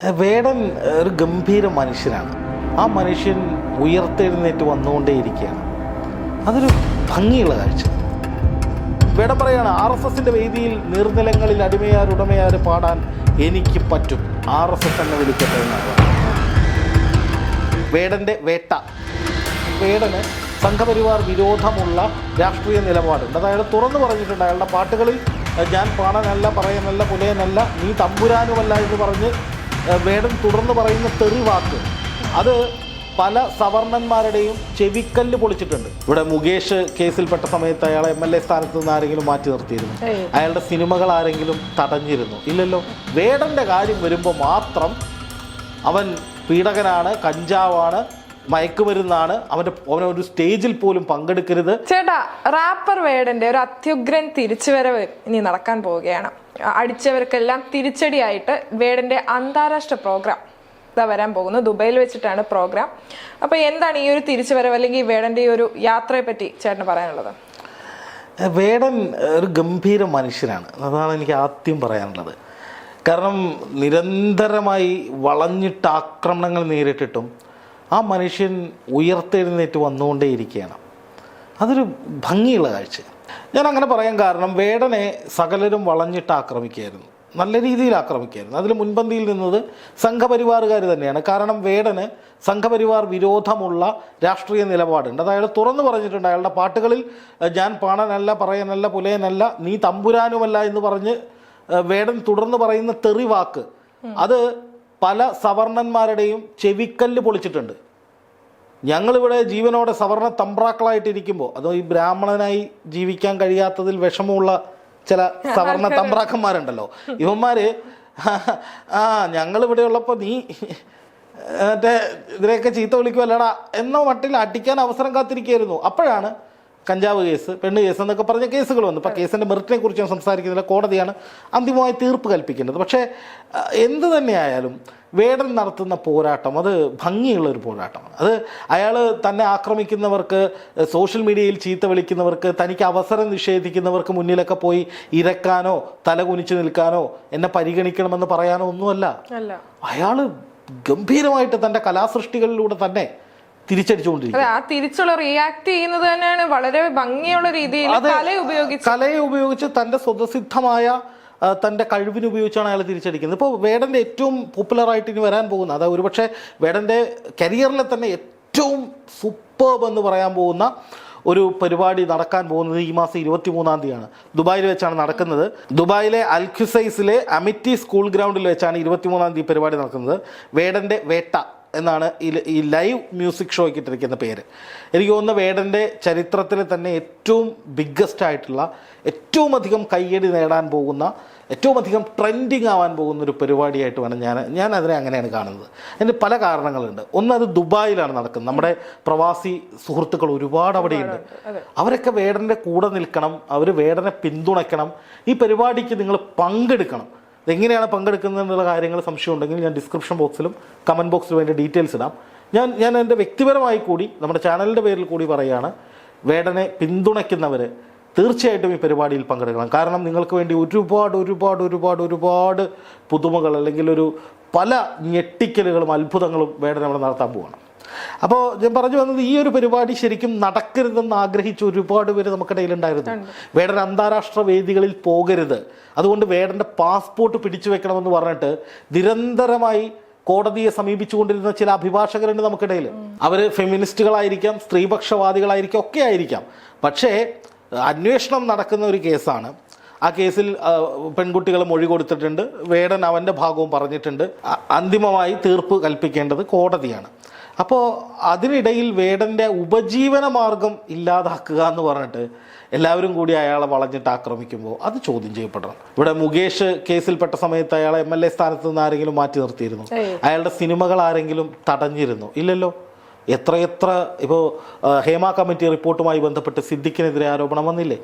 വേടൻ ഒരു ഗംഭീര മനുഷ്യനാണ്. ആ മനുഷ്യൻ ഉയർത്തെഴുന്നേറ്റ് വന്നുകൊണ്ടേയിരിക്കുകയാണ്. അതൊരു ഭംഗിയുള്ള കാഴ്ച. വേടൻ പറയാണ് ആർ എസ് എസിന്റെ വേദിയിൽ നീർനിലങ്ങളിൽ അടിമയാർ ഉടമയാർ പാടാൻ എനിക്ക് പറ്റും. ആർ എസ് എസ് എന്നെ വിളിക്കട്ടെ എന്നാണ് വേടന്റെ വേട്ട. വേടന് സംഘപരിവാർ വിരോധമുള്ള രാഷ്ട്രീയ നിലപാടുണ്ട്. അത് അയാൾ തുറന്നു പറഞ്ഞിട്ടുണ്ട് അയാളുടെ പാട്ടുകളിൽ "ഏഹ്, ഞാൻ പാടാനല്ല പറയാനല്ല പുലയനല്ല നീ തമ്പുരാനുമല്ല എന്ന് പറഞ്ഞ് വേടൻ തുടർന്ന് പറയുന്ന തെറിവാക്ക് അത് പല സവർണന്മാരുടെയും ചെവിക്കല്ല് പൊളിച്ചിട്ടുണ്ട്. ഇവിടെ മുകേഷ് കേസിൽപ്പെട്ട സമയത്ത് അയാൾ എം എൽ എ സ്ഥാനത്ത് നിന്ന് ആരെങ്കിലും മാറ്റി നിർത്തിയിരുന്നു. അയാളുടെ സിനിമകൾ ആരെങ്കിലും തടഞ്ഞിരുന്നു. ഇല്ലല്ലോ. വേടന്റെ കാര്യം വരുമ്പോൾ മാത്രം അവൻ പീഡകനാണ് കഞ്ചാവാണ് മയക്കുമരുന്നാണ് അവന്റെ അവനെ ഒരു സ്റ്റേജിൽ പോലും പങ്കെടുക്കരുത്. ചേട്ടാ റാപ്പർ വേടന്റെ ഒരു അത്യുഗ്രൻ തിരിച്ചുവരവ് ഇനി നടക്കാൻ പോവുകയാണ്. അടിച്ചവർക്കെല്ലാം തിരിച്ചടിയായിട്ട് വേടന്റെ അന്താരാഷ്ട്ര പ്രോഗ്രാം ഇതാ വരാൻ പോകുന്നു. ദുബൈയിൽ വെച്ചിട്ടാണ് പ്രോഗ്രാം. അപ്പൊ എന്താണ് ഈ ഒരു തിരിച്ചുവരവ് അല്ലെങ്കിൽ വേടന്റെ ഈ ഒരു യാത്രയെ പറ്റി ചേട്ടന് പറയാനുള്ളത്? വേടൻ ഒരു ഗംഭീര മനുഷ്യനാണ്. അതാണ് എനിക്ക് ആദ്യം പറയാനുള്ളത്. കാരണം നിരന്തരമായി വളഞ്ഞിട്ട് ആക്രമണങ്ങൾ നേരിട്ടിട്ടും ആ മനുഷ്യൻ ഉയർത്തെഴുന്നേറ്റ് വന്നുകൊണ്ടേയിരിക്കുകയാണ്. അതൊരു ഭംഗിയുള്ള കാഴ്ച. ഞാൻ അങ്ങനെ പറയാൻ കാരണം വേടനെ സകലരും വളഞ്ഞിട്ട് ആക്രമിക്കുകയായിരുന്നു. നല്ല രീതിയിൽ ആക്രമിക്കുകയായിരുന്നു. അതിൽ മുൻപന്തിയിൽ നിന്നത് സംഘപരിവാറുകാർ തന്നെയാണ്. കാരണം വേടന് സംഘപരിവാർ വിരോധമുള്ള രാഷ്ട്രീയ നിലപാടുണ്ട്. അത് അയാൾ തുറന്നു പറഞ്ഞിട്ടുണ്ട്. അയാളുടെ പാട്ടുകളിൽ ഞാൻ പാണനല്ല പറയാനല്ല പുലയനല്ല നീ തമ്പുരാനുമല്ല എന്ന് പറഞ്ഞ് വേടൻ തുടർന്ന് പറയുന്ന തെറിവാക്ക്. അത് പല സവർണന്മാരുടെയും ചെവിക്കല്ല് പൊളിച്ചിട്ടുണ്ട്. ഞങ്ങളിവിടെ ജീവനോടെ സവർണ തമ്പ്രാക്കളായിട്ടിരിക്കുമ്പോൾ അതോ ഈ ബ്രാഹ്മണനായി ജീവിക്കാൻ കഴിയാത്തതിൽ വിഷമമുള്ള ചില സവർണ തമ്പ്രാക്കന്മാരുണ്ടല്ലോ. ഇവന്മാര് ആ ഞങ്ങളിവിടെ ഉള്ളപ്പോൾ നീ മറ്റേ ഇതിനെയൊക്കെ ചീത്ത വിളിക്കുമല്ലടാ എന്ന മട്ടിൽ അടിക്കാൻ അവസരം കാത്തിരിക്കുകയായിരുന്നു. അപ്പോഴാണ് കഞ്ചാവ് കേസ് പെണ്ണ് കേസ് എന്നൊക്കെ പറഞ്ഞ കേസുകൾ വന്നു. ഇപ്പം കേസിന്റെ മെറിറ്റിനെ കുറിച്ച് ഞാൻ സംസാരിക്കുന്നില്ല കോടതിയാണ് അന്തിമമായി തീർപ്പ് കൽപ്പിക്കുന്നത്. പക്ഷേ എന്ത് തന്നെയായാലും വേടൻ നടത്തുന്ന പോരാട്ടം അത് ഭംഗിയുള്ള ഒരു പോരാട്ടമാണ്. അത് അയാൾ തന്നെ ആക്രമിക്കുന്നവർക്ക് സോഷ്യൽ മീഡിയയിൽ ചീത്ത വിളിക്കുന്നവർക്ക് തനിക്ക് അവസരം നിഷേധിക്കുന്നവർക്ക് മുന്നിലൊക്കെ പോയി ഇരക്കാനോ തല കുനിച്ചു നിൽക്കാനോ എന്നെ പരിഗണിക്കണമെന്ന് പറയാനോ ഒന്നുമല്ല. അയാൾ ഗംഭീരമായിട്ട് തന്റെ കലാസൃഷ്ടികളിലൂടെ തന്നെ തിരിച്ചടിച്ചുകൊണ്ടിരിക്കും. ആ തിരിച്ചുള്ള റിയാക്ട് ചെയ്യുന്നത് തന്നെയാണ് വളരെ ഭംഗിയുള്ള രീതിയിൽ കലയെ ഉപയോഗിച്ച്. കലയെ ഉപയോഗിച്ച് തന്റെ സ്വതസിദ്ധമായ തന്റെ തന്റെ കഴിവിന് ഉപയോഗിച്ചാണ് അയാൾ തിരിച്ചടിക്കുന്നത്. ഇപ്പോൾ വേടന്റെ ഏറ്റവും പോപ്പുലർ പോപ്പുലറായിട്ട് ഇനി വരാൻ പോകുന്ന അതായത് ഒരുപക്ഷെ വേടന്റെ കരിയറിലെ തന്നെ ഏറ്റവും സൂപ്പർബ് എന്ന് പറയാൻ പോകുന്ന ഒരു പരിപാടി നടക്കാൻ പോകുന്നത് ഈ മാസം ഇരുപത്തി മൂന്നാം തീയതിയാണ്. ദുബായിൽ വെച്ചാണ് നടക്കുന്നത്. ദുബായിലെ അൽഖുസൈസിലെ അമിറ്റി സ്കൂൾ ഗ്രൗണ്ടിൽ വെച്ചാണ് ഇരുപത്തി മൂന്നാം തീയതി പരിപാടി നടക്കുന്നത്. വേടന്റെ വേട്ട. എന്നാണ് ഈ ലൈവ് മ്യൂസിക് ഷോയ്ക്ക് ഇട്ടിരിക്കുന്ന പേര്. എനിക്ക് തോന്നുന്ന വേടന്റെ ചരിത്രത്തിൽ തന്നെ ഏറ്റവും ബിഗ്ഗസ്റ്റ് ആയിട്ടുള്ള ഏറ്റവും അധികം കയ്യടി നേടാൻ പോകുന്ന ഏറ്റവും അധികം ട്രെൻഡിങ് ആവാൻ പോകുന്ന ഒരു പരിപാടിയായിട്ട് വേണം ഞാൻ ഞാൻ അതിനെ അങ്ങനെയാണ് കാണുന്നത്. അതിന് പല കാരണങ്ങളുണ്ട്. ഒന്ന് അത് ദുബായിലാണ് നടക്കുന്നത്. നമ്മുടെ പ്രവാസി സുഹൃത്തുക്കൾ ഒരുപാട് അവിടെയുണ്ട്. അവരൊക്കെ വേടന്റെ കൂടെ നിൽക്കണം. അവർ വേടനെ പിന്തുണയ്ക്കണം. ഈ പരിപാടിക്ക് നിങ്ങൾ പങ്കെടുക്കണം. എങ്ങനെയാണ് പങ്കെടുക്കുന്നത് എന്നുള്ള കാര്യങ്ങൾ സംശയം ഉണ്ടെങ്കിൽ ഞാൻ ഡിസ്ക്രിപ്ഷൻ ബോക്സിലും കമന്റ് ബോക്സിലും അതിന്റെ ഡീറ്റെയിൽസ് ഇടാം. ഞാൻ ഞാൻ എന്റെ വ്യക്തിപരമായി കൂടി നമ്മുടെ ചാനലിന്റെ പേരിൽ കൂടി പറയുകയാണ് വേടനെ പിന്തുണയ്ക്കുന്നവർ തീർച്ചയായിട്ടും ഈ പരിപാടിയിൽ പങ്കെടുക്കണം. കാരണം നിങ്ങൾക്ക് വേണ്ടി ഒരുപാട് ഒരുപാട് ഒരുപാട് ഒരുപാട് പുതുമകൾ അല്ലെങ്കിൽ ഒരു പല ഞെട്ടിക്കലുകളും അത്ഭുതങ്ങളും വേടനെ നമ്മൾ നടത്താൻ പോവാണ്. അപ്പോൾ ഞാൻ പറഞ്ഞു വന്നത് ഈ ഒരു പരിപാടി ശരിക്കും നടക്കരുതെന്ന് ആഗ്രഹിച്ച ഒരുപാട് പേര് നമുക്കിടയിലുണ്ടായിരുന്നു വേടൻ അന്താരാഷ്ട്ര വേദികളിൽ പോകരുത്. അതുകൊണ്ട് വേടന്റെ പാസ്പോർട്ട് പിടിച്ചു വെക്കണമെന്ന് പറഞ്ഞിട്ട് നിരന്തരമായി കോടതിയെ സമീപിച്ചുകൊണ്ടിരുന്ന ചില അഭിഭാഷകരുണ്ട് നമുക്കിടയിൽ അവർ ഫെമിനിസ്റ്റുകളായിരിക്കാം സ്ത്രീപക്ഷവാദികളായിരിക്കാം ഒക്കെ ആയിരിക്കാം. പക്ഷേ അന്വേഷണം നടക്കുന്ന ഒരു കേസാണ്. ആ കേസിൽ പെൺകുട്ടികൾ മൊഴി കൊടുത്തിട്ടുണ്ട്. വേടൻ അവന്റെ ഭാഗവും പറഞ്ഞിട്ടുണ്ട്. അന്തിമമായി തീർപ്പ് കൽപ്പിക്കേണ്ടത് കോടതിയാണ്. അപ്പോൾ അതിനിടയിൽ വേടന്റെ ഉപജീവന മാർഗം ഇല്ലാതാക്കുക എന്ന് പറഞ്ഞിട്ട് എല്ലാവരും കൂടി അയാളെ വളഞ്ഞിട്ട് ആക്രമിക്കുമ്പോൾ അത് ചോദ്യം ചെയ്യപ്പെടണം. ഇവിടെ മുകേഷ് കേസിൽപ്പെട്ട സമയത്ത് അയാളെ എം എൽ എ സ്ഥാനത്ത് നിന്ന് ആരെങ്കിലും മാറ്റി നിർത്തിയിരുന്നു? അയാളുടെ സിനിമകൾ ആരെങ്കിലും തടഞ്ഞിരുന്നു? ഇല്ലല്ലോ. എത്രയെത്ര ഇപ്പോൾ ഹേമ കമ്മിറ്റി റിപ്പോർട്ടുമായി ബന്ധപ്പെട്ട് സിദ്ദിഖിനെതിരെ ആരോപണം വന്നില്ലേ?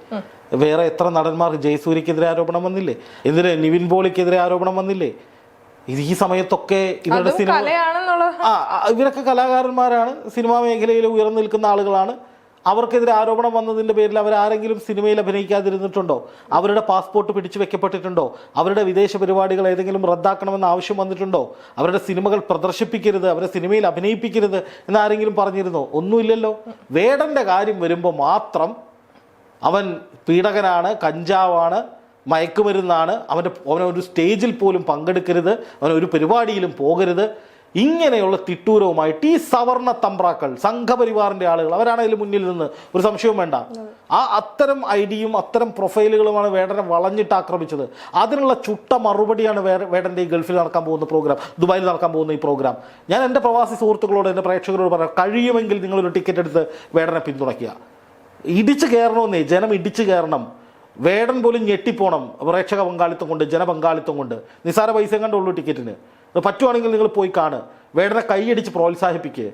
വേറെ എത്ര നടന്മാർ ജയസൂര്യക്കെതിരെ ആരോപണം വന്നില്ലേ? എന്തിന് നിവിൻ പോളിക്കെതിരെ ആരോപണം വന്നില്ലേ? ഇത് ഈ സമയത്തൊക്കെ ഇവരുടെ സിനിമ ഇവരൊക്കെ കലാകാരന്മാരാണ്. സിനിമാ മേഖലയിൽ ഉയർന്നു നിൽക്കുന്ന ആളുകളാണ്. അവർക്കെതിരെ ആരോപണം വന്നതിന്റെ പേരിൽ അവർ ആരെങ്കിലും സിനിമയിൽ അഭിനയിക്കാതിരുന്നിട്ടുണ്ടോ? അവരുടെ പാസ്പോർട്ട് പിടിച്ചു വെക്കപ്പെട്ടിട്ടുണ്ടോ? അവരുടെ വിദേശ പരിപാടികൾ ഏതെങ്കിലും റദ്ദാക്കണമെന്ന് ആവശ്യം വന്നിട്ടുണ്ടോ? അവരുടെ സിനിമകൾ പ്രദർശിപ്പിക്കരുത് അവരെ സിനിമയിൽ അഭിനയിപ്പിക്കരുത് എന്നാരെങ്കിലും പറഞ്ഞിരുന്നോ? ഒന്നുമില്ലല്ലോ. വേടന്റെ കാര്യം വരുമ്പോൾ മാത്രം അവൻ പീഡകനാണ് കഞ്ചാവാണ് മയക്കുമരുന്നാണ്. അവന്റെ അവനൊരു സ്റ്റേജിൽ പോലും പങ്കെടുക്കരുത്. അവനൊരു പരിപാടിയിലും പോകരുത്. ഇങ്ങനെയുള്ള തിട്ടൂരവുമായിട്ട് ഈ സവർണ തമ്പ്രാക്കൾ സംഘപരിവാറിന്റെ ആളുകൾ അവരാണ് അതിൽ മുന്നിൽ നിന്ന്. ഒരു സംശയവും വേണ്ട. ആ അത്തരം ഐഡിയും അത്തരം പ്രൊഫൈലുകളുമാണ് വേടനെ വളഞ്ഞിട്ട് ആക്രമിച്ചത്. അതിനുള്ള ചുട്ട മറുപടിയാണ് വേടന്റെ ഈ ഗൾഫിൽ നടക്കാൻ പോകുന്ന പ്രോഗ്രാം ദുബായിൽ നടക്കാൻ പോകുന്ന ഈ പ്രോഗ്രാം. ഞാൻ എന്റെ പ്രവാസി സുഹൃത്തുക്കളോട് എന്റെ പ്രേക്ഷകരോട് പറയാം കഴിയുമെങ്കിൽ നിങ്ങളൊരു ടിക്കറ്റ് എടുത്ത് വേടനെ പിന്തുണയ്ക്കുക. ഇടിച്ചു കയറണമെന്നേ ജനം ഇടിച്ചു കയറണം. വേടൻ പോലും ഞെട്ടിപ്പോണം പ്രേക്ഷക പങ്കാളിത്തം കൊണ്ട് ജനപങ്കാളിത്തം കൊണ്ട്. നിസാര പൈസ കണ്ടുള്ളൂ ടിക്കറ്റിന്. അത് പറ്റുവാണെങ്കിൽ നിങ്ങൾ പോയി കാണ് വേടനെ കൈയടിച്ച് പ്രോത്സാഹിപ്പിക്കുക.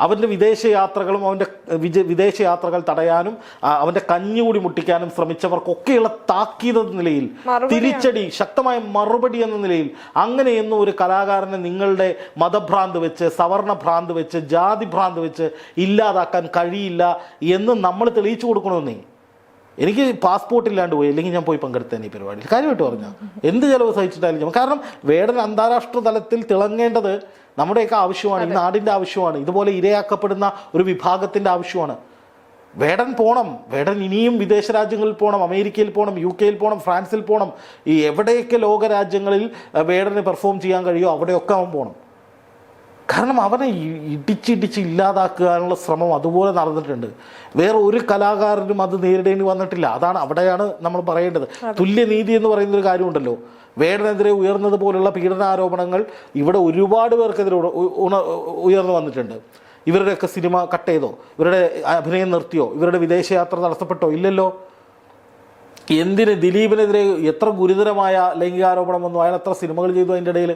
അവന്റെ വിദേശയാത്രകളും അവന്റെ വിജ വിദേശ യാത്രകൾ തടയാനും അവന്റെ കഞ്ഞുകൂടി മുട്ടിക്കാനും ശ്രമിച്ചവർക്കൊക്കെയുള്ള താക്കീത് എന്ന നിലയിൽ. തിരിച്ചടി ശക്തമായ മറുപടി എന്ന നിലയിൽ അങ്ങനെയൊന്നും ഒരു കലാകാരനെ നിങ്ങളുടെ മതഭ്രാന്ത് വെച്ച് സവർണ ഭ്രാന്ത് വെച്ച് ജാതി ഭ്രാന്ത് വെച്ച് ഇല്ലാതാക്കാൻ കഴിയില്ല എന്ന് നമ്മൾ തെളിയിച്ചു കൊടുക്കണമെന്നേ. എനിക്ക് പാസ്പോർട്ട് ഇല്ലാണ്ട് പോയി അല്ലെങ്കിൽ ഞാൻ പോയി പങ്കെടുത്തേനെ ഈ പരിപാടിയിൽ കാര്യമായിട്ട് പറഞ്ഞു എന്ത് ചിലവ് സഹിച്ചിട്ടായിരിക്കും കാരണം വേടൻ അന്താരാഷ്ട്ര തലത്തിൽ തിളങ്ങേണ്ടത് നമ്മുടെയൊക്കെ ആവശ്യമാണ് ഈ നാടിന്റെ ആവശ്യമാണ് ഇതുപോലെ ഇരയാക്കപ്പെടുന്ന ഒരു വിഭാഗത്തിന്റെ ആവശ്യമാണ്. വേടൻ പോണം വേടൻ ഇനിയും വിദേശ രാജ്യങ്ങളിൽ പോകണം അമേരിക്കയിൽ പോകണം യു കെയിൽ പോകണം ഫ്രാൻസിൽ പോകണം ഈ എവിടെയൊക്കെ ലോകരാജ്യങ്ങളിൽ വേടന് പെർഫോം ചെയ്യാൻ കഴിയുമോ അവിടെയൊക്കെ അവൻ പോകണം കാരണം അവനെ ഇടിച്ചിടിച്ച് ഇല്ലാതാക്കാനുള്ള ശ്രമം അതുപോലെ നടന്നിട്ടുണ്ട്. വേറെ ഒരു കലാകാരനും അത് നേരിടേണ്ടി വന്നിട്ടില്ല. അതാണ് അവിടെയാണ് നമ്മൾ പറയേണ്ടത്. തുല്യനീതി എന്ന് പറയുന്ന ഒരു കാര്യമുണ്ടല്ലോ. വേടനെതിരെ ഉയർന്നതുപോലുള്ള പീഡനാരോപണങ്ങൾ ഇവിടെ ഒരുപാട് പേർക്കെതിരെ ഉയർന്നു വന്നിട്ടുണ്ട്. ഇവരുടെയൊക്കെ സിനിമ കട്ട് ചെയ്തോ? ഇവരുടെ അഭിനയം നിർത്തിയോ? ഇവരുടെ വിദേശയാത്ര തടസ്സപ്പെട്ടോ? ഇല്ലല്ലോ. എന്തിന് ദിലീപിനെതിരെ എത്ര ഗുരുതരമായ ലൈംഗികാരോപണം വന്നു അയാൾ എത്ര സിനിമകൾ ചെയ്തു അതിന്റെ ഇടയിൽ?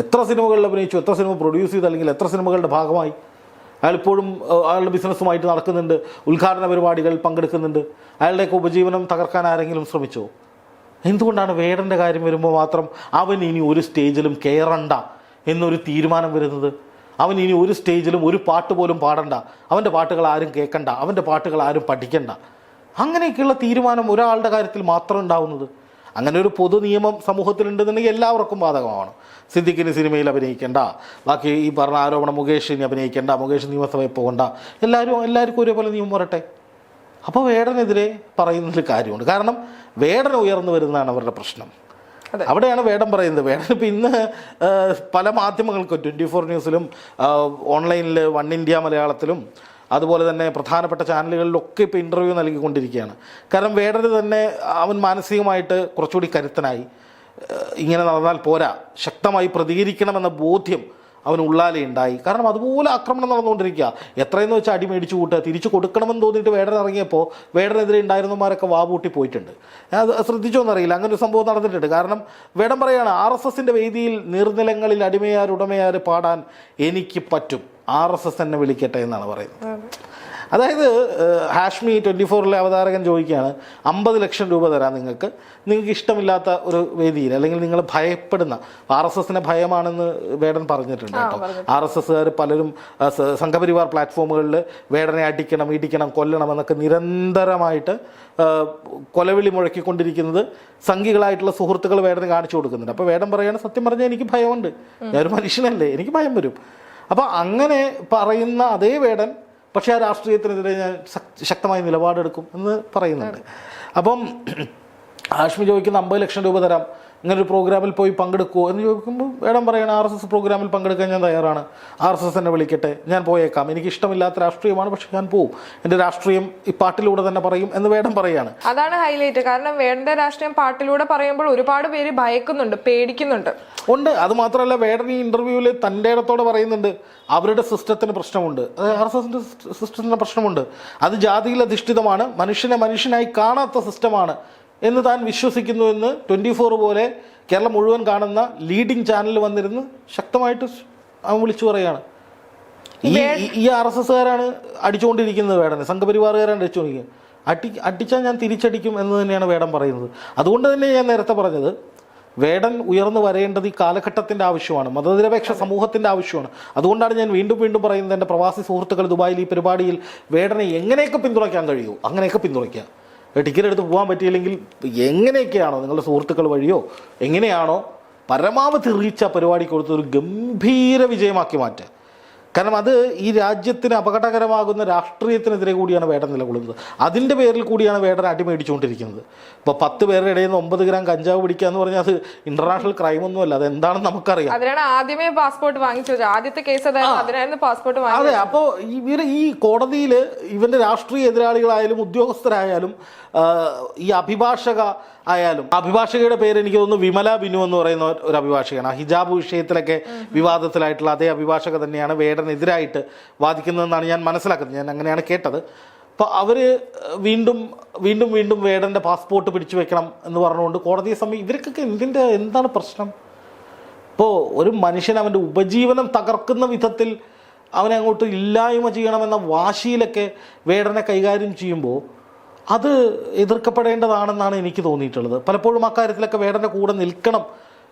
എത്ര സിനിമകളിൽ അഭിനയിച്ചു എത്ര സിനിമ പ്രൊഡ്യൂസ് ചെയ്തു അല്ലെങ്കിൽ എത്ര സിനിമകളുടെ ഭാഗമായി. അയാൾ ഇപ്പോഴും അയാളുടെ ബിസിനസ്സുമായിട്ട് നടക്കുന്നുണ്ട് ഉദ്ഘാടന പരിപാടികൾ പങ്കെടുക്കുന്നുണ്ട്. അയാളുടെയൊക്കെ ഉപജീവനം തകർക്കാൻ ആരെങ്കിലും ശ്രമിച്ചോ? എന്തുകൊണ്ടാണ് വേടന്റെ കാര്യം വരുമ്പോൾ മാത്രം അവൻ ഇനി ഒരു സ്റ്റേജിലും കയറണ്ട എന്നൊരു തീരുമാനം വരുന്നത്? അവൻ ഇനി ഒരു സ്റ്റേജിലും ഒരു പാട്ട് പോലും പാടണ്ട. അവന്റെ പാട്ടുകൾ ആരും കേൾക്കണ്ട അവന്റെ പാട്ടുകൾ ആരും പഠിക്കണ്ട. അങ്ങനെയൊക്കെയുള്ള തീരുമാനം ഒരാളുടെ കാര്യത്തിൽ മാത്രം ഉണ്ടാവുന്നത്. അങ്ങനെ ഒരു പൊതു നിയമം സമൂഹത്തിലുണ്ടെന്നുണ്ടെങ്കിൽ എല്ലാവർക്കും ബാധകമാണ്. സിദ്ദിഖിന് സിനിമയിൽ അഭിനയിക്കേണ്ട. ബാക്കി ഈ പറഞ്ഞ ആരോപണം മുകേഷ് ഇനി അഭിനയിക്കേണ്ട മുകേഷ് നിയമസഭയിൽ പോകണ്ട. എല്ലാവരും എല്ലാവർക്കും ഒരേപോലെ നിയമം വരട്ടെ. അപ്പോൾ വേടനെതിരെ പറയുന്നതിൽ കാര്യമുണ്ട്. കാരണം വേടൻ ഉയർന്നു വരുന്നതാണ് അവരുടെ പ്രശ്നം. അതെ. അവിടെയാണ് വേടം പറയുന്നത്. വേടൻ ഇപ്പം ഇന്ന് പല മാധ്യമങ്ങൾക്കും ട്വന്റി ഫോർ ന്യൂസിലും ഓൺലൈനിൽ വൺ ഇന്ത്യ മലയാളത്തിലും അതുപോലെ തന്നെ പ്രധാനപ്പെട്ട ചാനലുകളിലൊക്കെ ഇപ്പോൾ ഇന്റർവ്യൂ നൽകിക്കൊണ്ടിരിക്കുകയാണ്. കാരണം വേടന് തന്നെ അവൻ മാനസികമായിട്ട് കുറച്ചുകൂടി കരുത്തനായി. ഇങ്ങനെ നടന്നാൽ പോരാ. ശക്തമായി പ്രതികരിക്കണമെന്ന ബോധ്യം അവന് ഉള്ളാലെ ഉണ്ടായി. കാരണം അതുപോലെ ആക്രമണം നടന്നുകൊണ്ടിരിക്കുക. എത്രയെന്ന് വെച്ചാൽ അടി മേടിച്ചു കൂട്ടുക. തിരിച്ചു കൊടുക്കണമെന്ന് തോന്നിയിട്ട് വേടൻ ഇറങ്ങിയപ്പോൾ വേടനെതിരെ ഉണ്ടായിരുന്നമാരൊക്കെ വാവൂട്ടി പോയിട്ടുണ്ട്. അത് ശ്രദ്ധിച്ചോന്നറിയില്ല അങ്ങനെ ഒരു സംഭവം നടന്നിട്ടുണ്ട്. കാരണം വേടം പറയുകയാണ് ആർ എസ് എസിന്റെ വേദിയിൽ നീർനിലങ്ങളിൽ അടിമയാർ ഉടമയാർ പാടാൻ എനിക്ക് പറ്റും. ആർ എസ് എസ് തന്നെ വിളിക്കട്ടെ എന്നാണ് പറയുന്നത്. അതായത് ഹാഷ്മി ട്വന്റി ഫോറിലെ അവതാരകൻ ചോദിക്കുകയാണ് അമ്പത് ലക്ഷം രൂപ തരാം നിങ്ങൾക്ക്. നിങ്ങൾക്ക് ഇഷ്ടമില്ലാത്ത ഒരു വേദിയിൽ അല്ലെങ്കിൽ നിങ്ങൾ ഭയപ്പെടുന്ന ആർ എസ് എസിനെ ഭയമാണെന്ന് വേടൻ പറഞ്ഞിട്ടുണ്ട് കേട്ടോ. ആർ എസ് എസ്സുകാർ പലരും സംഘപരിവാർ പ്ലാറ്റ്ഫോമുകളിൽ വേടനെ അടിക്കണം ഇടിക്കണം കൊല്ലണം എന്നൊക്കെ നിരന്തരമായിട്ട് കൊലവിളി മുഴക്കിക്കൊണ്ടിരിക്കുന്നത് സംഘികളായിട്ടുള്ള സുഹൃത്തുക്കൾ വേടന് കാണിച്ചു കൊടുക്കുന്നുണ്ട്. അപ്പോൾ വേടൻ പറയുകയാണ് സത്യം പറഞ്ഞാൽ എനിക്ക് ഭയമുണ്ട്. ഞാനൊരു മനുഷ്യനല്ലേ എനിക്ക് ഭയം വരും. അപ്പോൾ അങ്ങനെ പറയുന്ന അതേ വേടൻ പക്ഷേ ആ രാഷ്ട്രീയത്തിനെതിരെ ഞാൻ ശക്തമായ നിലപാടെടുക്കും എന്ന് പറയുന്നുണ്ട്. അപ്പം ആഷ്മി ചോദിക്കുന്ന അമ്പത് ലക്ഷം രൂപ തരാം. ഇങ്ങനെ ഒരു പ്രോഗ്രാമിൽ പോയി പങ്കെടുക്കുമോ എന്ന് ചോദിക്കുമ്പോൾ വേണം പറയണം ആർ എസ് എസ് പ്രോഗ്രാമിൽ പങ്കെടുക്കാൻ ഞാൻ തയ്യാറാണ്. ആർ എസ് എസ് എന്നെ വിളിക്കട്ടെ. ഞാൻ പോയേക്കാം. എനിക്ക് ഇഷ്ടമില്ലാത്ത രാഷ്ട്രീയമാണ് പക്ഷെ ഞാൻ പോവും. എന്റെ രാഷ്ട്രീയം ഈ പാട്ടിലൂടെ തന്നെ പറയും എന്ന് വേടം പറയാണ്. അതാണ് ഹൈലൈറ്റ്. കാരണം വേടന്റെ രാഷ്ട്രീയം പാട്ടിലൂടെ പറയുമ്പോൾ ഒരുപാട് പേര് ഭയക്കുന്നുണ്ട് പേടിക്കുന്നുണ്ട്. ഉണ്ട്. അത് മാത്രമല്ല വേടൻ ഈ ഇന്റർവ്യൂവിൽ തന്റെ ഇടത്തോടെ പറയുന്നുണ്ട് അവരുടെ സിസ്റ്റത്തിന് പ്രശ്നമുണ്ട്. ആർ എസ് എസിന്റെ സിസ്റ്റത്തിന് പ്രശ്നമുണ്ട്. അത് ജാതിയിൽ അധിഷ്ഠിതമാണ്. മനുഷ്യനെ മനുഷ്യനായി കാണാത്ത സിസ്റ്റമാണ്. എന്ന് താൻ വിശ്വസിക്കുന്നു എന്ന് ട്വന്റി ഫോർ പോലെ കേരളം മുഴുവൻ കാണുന്ന ലീഡിംഗ് ചാനൽ വന്നിരുന്ന് ശക്തമായിട്ട് അവൻ വിളിച്ചു പറയാണ് ഈ ആർ എസ് എസ്സുകാരാണ് അടിച്ചുകൊണ്ടിരിക്കുന്നത് വേടനെ. സംഘപരിവാറുകാരാണ് അടിച്ചുകൊണ്ടിരിക്കുന്നത്. അടി അടിച്ചാൽ ഞാൻ തിരിച്ചടിക്കും എന്ന് തന്നെയാണ് വേടം പറയുന്നത്. അതുകൊണ്ട് തന്നെ ഞാൻ നേരത്തെ പറഞ്ഞത് വേടൻ ഉയർന്നു വരേണ്ടത് ഈ കാലഘട്ടത്തിന്റെ ആവശ്യമാണ്. മതനിരപേക്ഷ സമൂഹത്തിന്റെ ആവശ്യമാണ്. അതുകൊണ്ടാണ് ഞാൻ വീണ്ടും വീണ്ടും പറയുന്നത് എന്റെ പ്രവാസി സുഹൃത്തുക്കൾ ദുബായിൽ ഈ പരിപാടിയിൽ വേടനെ എങ്ങനെയൊക്കെ പിന്തുണയ്ക്കാൻ കഴിയൂ അങ്ങനെയൊക്കെ പിന്തുണയ്ക്കുക. ടിക്കറ്റ് എടുത്ത് പോകാൻ പറ്റിയില്ലെങ്കിൽ എങ്ങനെയൊക്കെയാണോ നിങ്ങളുടെ സുഹൃത്തുക്കൾ വഴിയോ എങ്ങനെയാണോ പരമാവധി റീച്ച് ആ പരിപാടി കൊടുത്ത് ഒരു ഗംഭീര വിജയമാക്കി മാറ്റുക. കാരണം അത് ഈ രാജ്യത്തിന് അപകടകരമാകുന്ന രാഷ്ട്രീയത്തിനെതിരെ കൂടിയാണ് വേടൻ നിലകൊള്ളുന്നത്. അതിന്റെ പേരിൽ കൂടിയാണ് വേടൻ അടിമേടിച്ചുകൊണ്ടിരിക്കുന്നത് ഇപ്പോൾ പത്ത് പേരുടെ ഇടയിൽ നിന്ന് ഒമ്പത് ഗ്രാം കഞ്ചാവ് പിടിക്കുക എന്ന് പറഞ്ഞാൽ അത് ഇന്റർനാഷണൽ ക്രൈം ഒന്നുമല്ല. അത് എന്താണെന്ന് നമുക്കറിയാം. അതിനാണ് ആദ്യമേ പാസ്പോർട്ട് വാങ്ങിച്ചു ആദ്യത്തെ കേസ് അതിനായിരുന്നു പാസ്പോർട്ട് അതെ അപ്പോൾ ഇവർ ഈ കോടതിയിൽ ഇവന്റെ രാഷ്ട്രീയ എതിരാളികളായാലും ഉദ്യോഗസ്ഥരായാലും ഈ അഭിഭാഷക ആയാലും അഭിഭാഷകയുടെ പേര് എനിക്ക് തോന്നുന്നു വിമല ബിനു എന്ന് പറയുന്ന ഒരു അഭിഭാഷകയാണ് ആ ഹിജാബ് വിഷയത്തിലൊക്കെ വിവാദത്തിലായിട്ടുള്ള അതേ അഭിഭാഷക തന്നെയാണ് വേടനെതിരായിട്ട് വാദിക്കുന്നതെന്നാണ് ഞാൻ മനസ്സിലാക്കുന്നത്. ഞാൻ അങ്ങനെയാണ് കേട്ടത്. അപ്പോൾ അവർ വീണ്ടും വീണ്ടും വീണ്ടും വേടന്റെ പാസ്പോർട്ട് പിടിച്ചു വെക്കണം എന്ന് പറഞ്ഞുകൊണ്ട് കോടതിയെ സമയം ഇവർക്കൊക്കെ എന്തിന്റെ എന്താണ് പ്രശ്നം? ഇപ്പോൾ ഒരു മനുഷ്യൻ അവന്റെ ഉപജീവനം തകർക്കുന്ന വിധത്തിൽ അവനെ അങ്ങോട്ട് ഇല്ലായ്മ ചെയ്യണമെന്ന വാശിയിലൊക്കെ വേടനെ കൈകാര്യം ചെയ്യുമ്പോൾ അത് എതിർക്കപ്പെടേണ്ടതാണെന്നാണ് എനിക്ക് തോന്നിയിട്ടുള്ളത്. പലപ്പോഴും അക്കാര്യത്തിലൊക്കെ വേടന്റെ കൂടെ നിൽക്കണം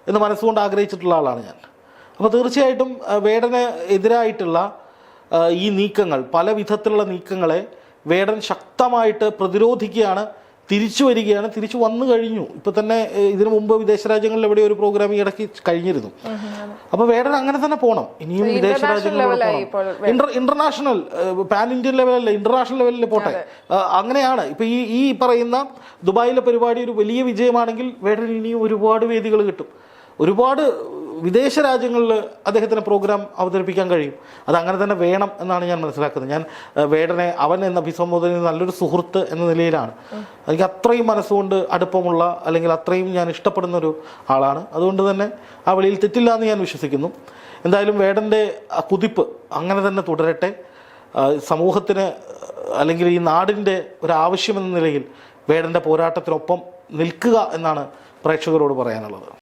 എന്ന് മനസ്സുകൊണ്ട് ആഗ്രഹിച്ചിട്ടുള്ള ആളാണ് ഞാൻ. അപ്പോൾ തീർച്ചയായിട്ടും വേടന് എതിരായിട്ടുള്ള ഈ നീക്കങ്ങൾ പല വിധത്തിലുള്ള നീക്കങ്ങളെ വേടൻ ശക്തമായിട്ട് പ്രതിരോധിക്കുകയാണ് തിരിച്ചു വരികയാണ് തിരിച്ചു വന്നു കഴിഞ്ഞു. ഇപ്പൊ തന്നെ ഇതിനു മുമ്പ് വിദേശ രാജ്യങ്ങളിൽ എവിടെ ഒരു പ്രോഗ്രാം ഈ ഇടയ്ക്ക് കഴിഞ്ഞിരുന്നു. അപ്പൊ വേടൻ അങ്ങനെ തന്നെ പോകണം ഇനിയും വിദേശ ഇന്റർ ഇന്റർനാഷണൽ പാൻ ഇന്ത്യൻ ലെവലല്ല ഇന്റർനാഷണൽ ലെവലിൽ പോട്ടെ. അങ്ങനെയാണ്. ഇപ്പൊ ഈ ഈ പറയുന്ന ദുബായിലെ പരിപാടി ഒരു വലിയ വിജയമാണെങ്കിൽ വേടൻ ഇനിയും ഒരുപാട് വേദികൾ കിട്ടും. ഒരുപാട് വിദേശ രാജ്യങ്ങളിൽ അദ്ദേഹത്തിന് പ്രോഗ്രാം അവതരിപ്പിക്കാൻ കഴിയും. അത് അങ്ങനെ തന്നെ വേണം എന്നാണ് ഞാൻ മനസ്സിലാക്കുന്നത്. ഞാൻ വേടനെ അവൻ എന്ന അഭിസംബോധന നല്ലൊരു സുഹൃത്ത് എന്ന നിലയിലാണ്. എനിക്ക് അത്രയും മനസ്സുകൊണ്ട് അടുപ്പമുള്ള അല്ലെങ്കിൽ അത്രയും ഞാൻ ഇഷ്ടപ്പെടുന്ന ഒരു ആളാണ്. അതുകൊണ്ട് തന്നെ ആ വെളിയിൽ തെറ്റില്ല എന്ന് ഞാൻ വിശ്വസിക്കുന്നു. എന്തായാലും വേടന്റെ കുതിപ്പ് അങ്ങനെ തന്നെ തുടരട്ടെ. സമൂഹത്തിന് അല്ലെങ്കിൽ ഈ നാടിന്റെ ഒരു ആവശ്യമെന്ന നിലയിൽ വേടന്റെ പോരാട്ടത്തിനൊപ്പം നിൽക്കുക എന്നാണ് പ്രേക്ഷകരോട് പറയാനുള്ളത്.